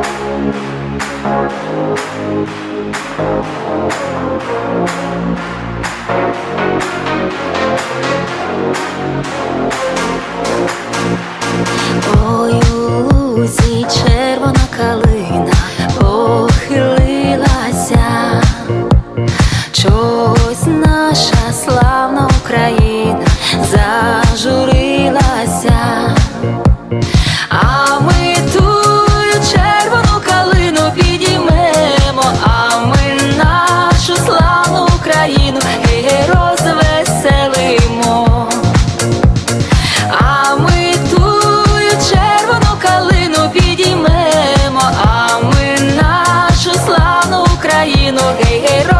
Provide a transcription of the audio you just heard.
Ой, у червона калина похилилася, чогось наша славна Україна зажу. เร่ร่อน